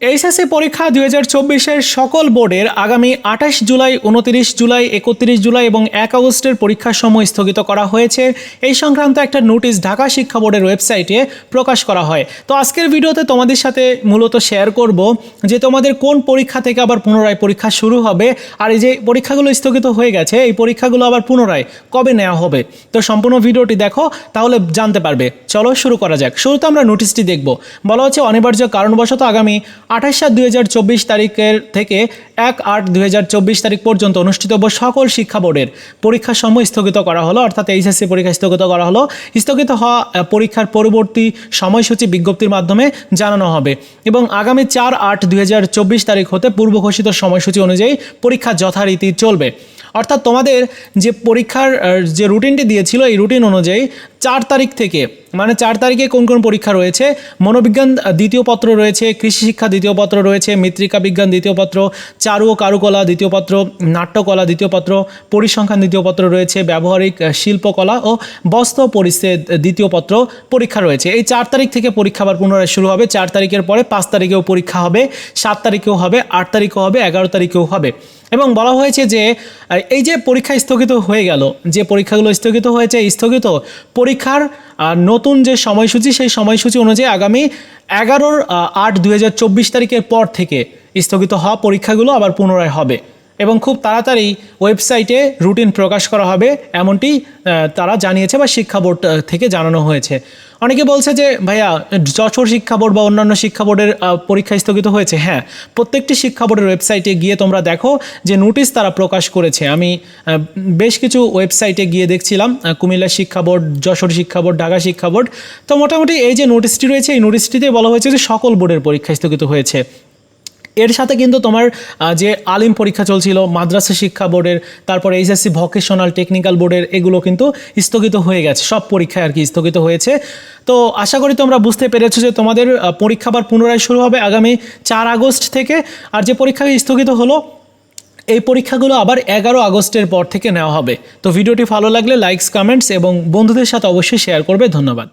HSC পরীক্ষা দুই হাজার চব্বিশের সকল বোর্ডের আগামী আঠাশ জুলাই, উনতিরিশ জুলাই, একত্রিশ জুলাই এবং এক আগস্টের পরীক্ষার সময় স্থগিত করা হয়েছে। এই সংক্রান্ত একটা নোটিশ ঢাকা শিক্ষা বোর্ডের ওয়েবসাইটে প্রকাশ করা হয়। তো আজকের ভিডিওতে তোমাদের সাথে মূলত শেয়ার করব যে তোমাদের কোন পরীক্ষা থেকে আবার পুনরায় পরীক্ষা শুরু হবে আর এই যে পরীক্ষাগুলো স্থগিত হয়ে গেছে, এই পরীক্ষাগুলো আবার পুনরায় কবে নেওয়া হবে? তো সম্পূর্ণ ভিডিওটি দেখো, তাহলে জানতে পারবে। চলো শুরু করা যাক। শুরুতে আমরা নোটিশটি দেখব। বলা হচ্ছে অনিবার্য কারণবশত আগামী আঠাশ সাত দুই হাজার চব্বিশ তারিখের থেকে এক আট দুই হাজার চব্বিশ তারিখ পর্যন্ত অনুষ্ঠিতব্য সকল শিক্ষা বোর্ডের পরীক্ষার সময় স্থগিত করা হলো, অর্থাৎ এইচএসসি পরীক্ষা স্থগিত করা হলো। স্থগিত হওয়া পরীক্ষার পরবর্তী সময়সূচি বিজ্ঞপ্তির মাধ্যমে জানানো হবে। এবং আগামী চার আট দুই হাজার চব্বিশ তারিখ হতে পূর্ব ঘোষিত সময়সূচি অনুযায়ী পরীক্ষা যথারীতি চলবে। অর্থাৎ তোমাদের যে পরীক্ষার যে রুটিনটি দিয়েছিল, এই রুটিন অনুযায়ী চার তারিখ থেকে মানে চার তারিখে কোন কোন পরীক্ষা রয়েছে? মনোবিজ্ঞান দ্বিতীয় পত্র রয়েছে, কৃষি শিক্ষা দ্বিতীয় পত্র রয়েছে, মৃত্তিকা বিজ্ঞান দ্বিতীয় পত্র, চারু ও কারুকলা দ্বিতীয় পত্র, নাট্যকলা দ্বিতীয় পত্র, পরিসংখ্যান দ্বিতীয় পত্র রয়েছে, ব্যবহারিক শিল্পকলা ও বস্ত্র পরিচ্ছেদ দ্বিতীয় পত্র পরীক্ষা রয়েছে। এই চার তারিখ থেকে পরীক্ষা আবার পুনরায় শুরু হবে। চার তারিখের পরে পাঁচ তারিখেও পরীক্ষা হবে, সাত তারিখেও হবে, আট তারিখেও হবে, এগারো তারিখেও হবে। এবং বলা হয়েছে যে এই যে পরীক্ষা স্থগিত হয়ে গেল, যে পরীক্ষাগুলো স্থগিত হয়েছে, স্থগিত স্থগিত পরীক্ষার নতুন যে সময়সূচি, সেই সময়সূচি অনুযায়ী আগামী এগারোর আট চব্বিশ তারিখের পর থেকে স্থগিত হওয়া পরীক্ষাগুলো আবার পুনরায় হবে। এবং খুব তাড়াতাড়ি ওয়েবসাইটে রুটিন প্রকাশ করা হবে, এমনটি তারা জানিয়েছে বা শিক্ষা বোর্ড থেকে জানানো হয়েছে। অনেকে বলছে যে, ভাইয়া, যশোর শিক্ষা বোর্ড বা অন্যান্য শিক্ষা বোর্ডের পরীক্ষা স্থগিত হয়েছে। হ্যাঁ প্রত্যেকটি শিক্ষা বোর্ডের ওয়েবসাইটে গিয়ে তোমরা দেখো যে নোটিশ তারা প্রকাশ করেছে। আমি বেশ কিছু ওয়েবসাইটে গিয়ে দেখছিলাম কুমিল্লা শিক্ষা বোর্ড, যশোর শিক্ষা বোর্ড, ঢাকা শিক্ষা বোর্ড। তো মোটামুটি এই যে নোটিশটি রয়েছে, এই নোটিশটিতে বলা হয়েছে যে সকল বোর্ডের পরীক্ষা স্থগিত হয়েছে। এর সাথে কিন্তু তোমার যে আলিম পরীক্ষা চলছিল, মাদ্রাসা শিক্ষা বোর্ডের, তারপর এইচএসসি ভকেশনাল টেকনিক্যাল বোর্ডের, এগুলো কিন্তু স্থগিত হয়ে গেছে। সব পরীক্ষায় আর কি স্থগিত হয়েছে। তো আশা করি তোমরা বুঝতে পেরেছ যে তোমাদের পরীক্ষা আবার পুনরায় শুরু হবে আগামী চার আগস্ট থেকে। আর যে পরীক্ষা স্থগিত হলো, এই পরীক্ষাগুলো আবার এগারো আগস্টের পর থেকে নেওয়া হবে। তো ভিডিওটি ভালো লাগলে লাইকস কমেন্টস এবং বন্ধুদের সাথে অবশ্যই শেয়ার করবে। ধন্যবাদ।